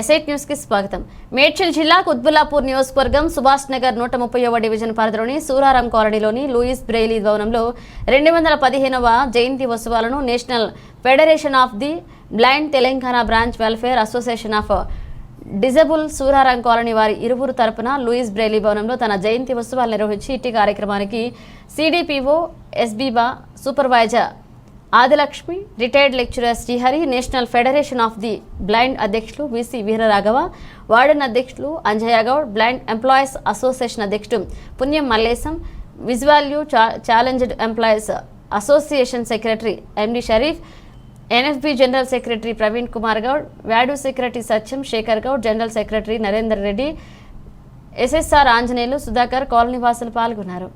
ఎస్ఐట్ న్యూస్కి స్వాగతం. మేడ్చల్ జిల్లా కుత్బుల్లాపూర్ నియోజకవర్గం సుభాష్ నగర్ నూట ముప్పైవ డివిజన్ పరిధిలోని సూరారాం కాలనీలోని లూయిస్ బ్రెయిలీ భవనంలో రెండు వందల పదిహేనవ జయంతి ఉత్సవాలను national federation of the blind Telangana branch welfare association of disable Suraram colony వారి ఇరువురు తరపున లూయిస్ బ్రెయిలీ భవనంలో తన జయంతి ఉత్సవాలు నిర్వహించి ఇట్టి కార్యక్రమానికి CDPO ఎస్బీబా supervisor Adilakshmi retired lecturer Srihari national federation of the blind అధ్యక్షులు విసి వీరరాఘవ వార్డెన్ అధ్యక్షులు అంజయ్యగౌడ్ బ్లైండ్ ఎంప్లాయీస్ అసోసియేషన్ అధ్యక్షుడు Punyam Mallesham visually challenged employees association secretary MD Sharif NFB general secretary Praveen Kumar Goud వ్యాడు secretary Satyam Shekar Goud general secretary Narender Reddy SSR Anjaneyulu Sudhakar colony వాసులు పాల్గొన్నారు.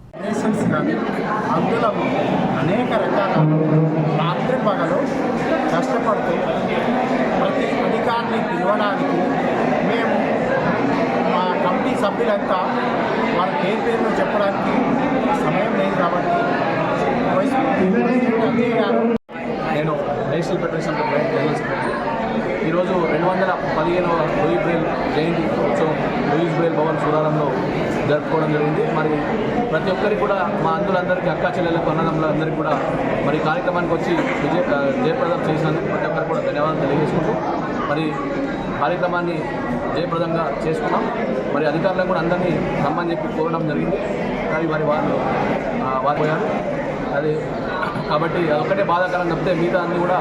అనేక రకాల కష్టపడుతూ ప్రతి అధికారిని పిలవడానికి మేము మా కమిటీ సభ్యులంతా వాళ్ళ పేరు పేరును చెప్పడానికి సమయం లేదు. National federation of blind secretary ఈరోజు రెండు వందల పదిహేనవ లూయి బ్రెయిల్ జయంతి ఉత్సవం లూయిస్ బ్రెయిల్ భవన్ సూరారంలో జరుపుకోవడం జరిగింది. మరి ప్రతి ఒక్కరికి కూడా మా అందులందరికీ అక్క చెల్లెలకు అన్నదమ్ములందరికీ కూడా మరి కార్యక్రమానికి వచ్చి విజయ జయప్రదం చేసినందుకు ప్రతి ఒక్కరికి కూడా ధన్యవాదాలు తెలియజేసుకుంటూ మరి కార్యక్రమాన్ని జయప్రదంగా చేసుకున్నాం. మరి అధికారులకు కూడా అందరినీ రమ్మని చెప్పి కోరడం జరిగింది. కానీ మరి వాళ్ళు ఆ, వారు పోయారు. అది కాబట్టి ఒక్కటే బాధాకరం చెప్తే మిగతా అన్ని కూడా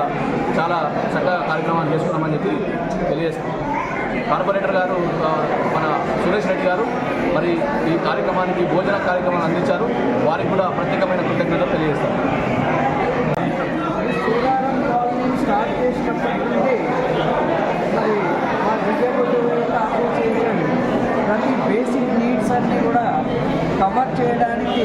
చాలా చక్కగా కార్యక్రమాలు చేసుకున్నామని చెప్పి తెలియజేస్తాం. కార్పొరేటర్ గారు మన సురేష్ రెడ్డి గారు మరి ఈ కార్యక్రమానికి భోజన కార్యక్రమాన్ని అందించారు. వారికి కూడా ప్రత్యేకమైన కృతజ్ఞతలు తెలియజేస్తాం. బేసిక్ నీడ్స్ అన్నీ కూడా కవర్ చేయడానికి